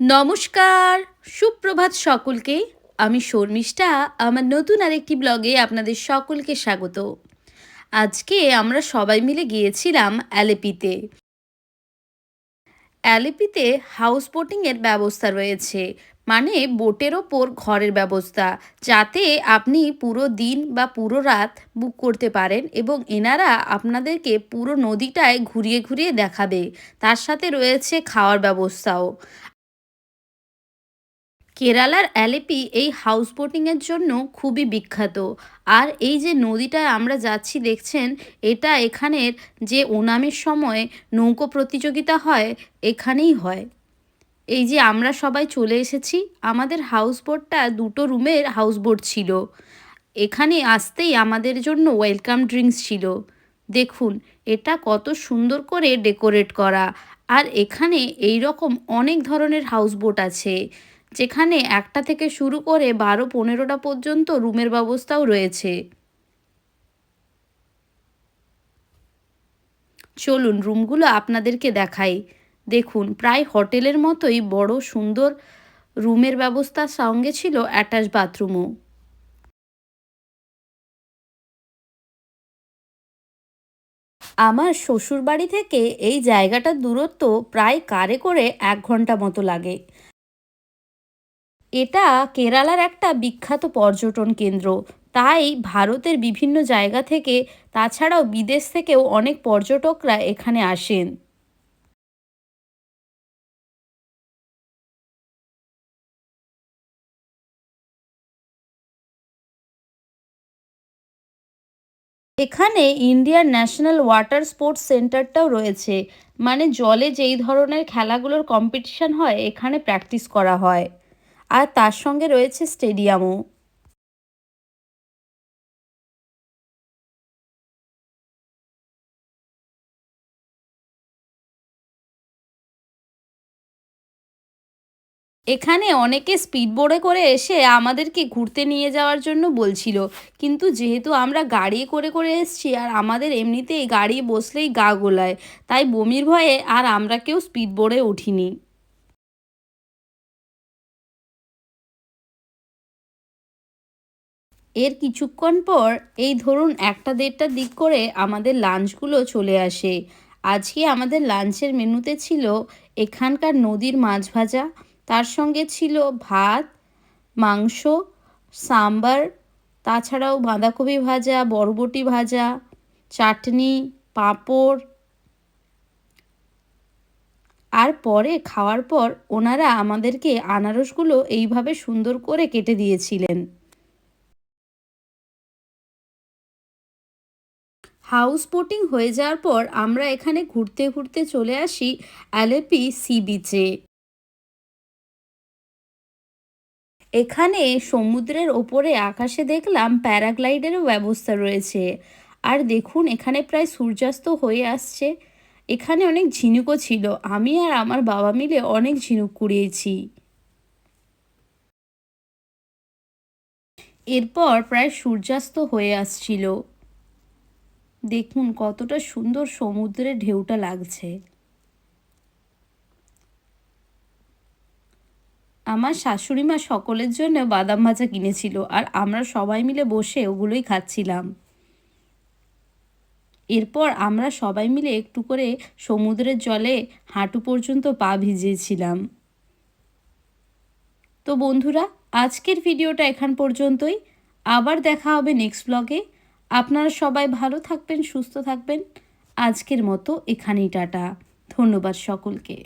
নমস্কার। সুপ্রভাত সকলকে। আমি শর্মিষ্ঠা। আমার নতুন আরেকটি ব্লগে আপনাদের সকলকে স্বাগত। আজকে আমরা সবাই মিলে গিয়েছিলাম অ্যালেপিতে। অ্যালেপিতে হাউস বোটিংয়ের ব্যবস্থা রয়েছে। মানে বোটের ওপর ঘরের ব্যবস্থা, যাতে আপনি পুরো দিন বা পুরো রাত বুক করতে পারেন এবং এনারা আপনাদেরকে পুরো নদীটায় ঘুরিয়ে ঘুরিয়ে দেখাবে। তার সাথে রয়েছে খাওয়ার ব্যবস্থাও। কেরালার অ্যালেপি এই হাউস বোটিংয়ের জন্য খুবই বিখ্যাত। আর এই যে নদীটায় আমরা যাচ্ছি দেখছেন, এটা এখানের যে ওনামের সময় নৌকো প্রতিযোগিতা হয়, এখানেই হয়। এই যে আমরা সবাই চলে এসেছি, আমাদের হাউস বোটটা দুটো রুমের হাউস বোট ছিল। এখানে আসতেই আমাদের জন্য ওয়েলকাম ড্রিঙ্কস ছিল। দেখুন, এটা কত সুন্দর করে ডেকোরেট করা। আর এখানে এই রকম অনেক ধরনের হাউস বোট আছে। যেখানে একটা থেকে শুরু করে বারো, পনেরোটা পর্যন্ত রুমের ব্যবস্থাও রয়েছে। চলুন রুমগুলো আপনাদেরকে দেখাই। দেখুন, প্রায় হোটেলের মতোই বড়, সুন্দর রুমের ব্যবস্থার সঙ্গে ছিল অ্যাটাচ বাথরুমও। আমার শ্বশুরবাড়ি থেকে এই জায়গাটার দূরত্ব প্রায় কারে করে এক ঘণ্টা মতো লাগে। এটা কেরালার একটা বিখ্যাত পর্যটন কেন্দ্র। তাই ভারতের বিভিন্ন জায়গা থেকে, তাছাড়াও বিদেশ থেকেও অনেক পর্যটকরা এখানে আসেন। এখানে ইন্ডিয়ান ন্যাশনাল ওয়াটার স্পোর্টস সেন্টারটাও রয়েছে। মানে জলে যেই ধরনের খেলাগুলোর কম্পিটিশন হয়, এখানে প্র্যাকটিস করা হয়। আর তার সঙ্গে রয়েছে স্টেডিয়ামও। এখানে অনেকে স্পিড বোর্ডে করে এসে আমাদেরকে ঘুরতে নিয়ে যাওয়ার জন্য বলছিল। কিন্তু যেহেতু আমরা গাড়ি করে করে এসছি আর আমাদের এমনিতেই গাড়ি বসলেই গা গোলায়, তাই বমির ভয়ে আর আমরা কেউ স্পিড বোর্ডে উঠিনি। এর কিছুক্ষণ পর এই ধরুন একটা দেড়টার দিক করে আমাদের লাঞ্চগুলো চলে আসে। আজকে আমাদের লাঞ্চের মেনুতে ছিল এখানকার নদীর মাছ ভাজা, তার সঙ্গে ছিল ভাত, মাংস, সাম্বার, তাছাড়াও বাঁধাকপি ভাজা, বরবটি ভাজা, চাটনি, পাঁপড়। আর পরে খাওয়ার পর ওনারা আমাদেরকে আনারসগুলো এইভাবে সুন্দর করে কেটে দিয়েছিলেন। হাউস বোটিং হয়ে যাওয়ার পর আমরা এখানে ঘুরতে ঘুরতে চলে আসি অ্যালেপি সি বিচে। এখানে সমুদ্রের ওপরে আকাশে দেখলাম প্যারাগ্লাইডেরও ব্যবস্থা রয়েছে। আর দেখুন, এখানে প্রায় সূর্যাস্ত হয়ে আসছে। এখানে অনেক ঝিনুকও ছিল। আমি আর আমার বাবা মিলে অনেক ঝিনুক কুড়িয়েছি। এরপর প্রায় সূর্যাস্ত হয়ে আসছিল। দেখুন কতটা সুন্দর সমুদ্রের ঢেউটা লাগছে। আমার শাশুড়ি মা সকলের জন্য বাদাম ভাজা কিনেছিল আর আমরা সবাই মিলে বসে ওগুলোই খাচ্ছিলাম। এরপর আমরা সবাই মিলে একটু করে সমুদ্রের জলে হাঁটু পর্যন্ত পা ভিজিয়েছিলাম। তো বন্ধুরা, আজকের ভিডিওটা এখান পর্যন্তই। আবার দেখা হবে নেক্সট ব্লগে আপনারা সবাই ভালো থাকবেন সুস্থ থাকবেন। আজকের মতো এখানেই টাটা। ধন্যবাদ সকলকে।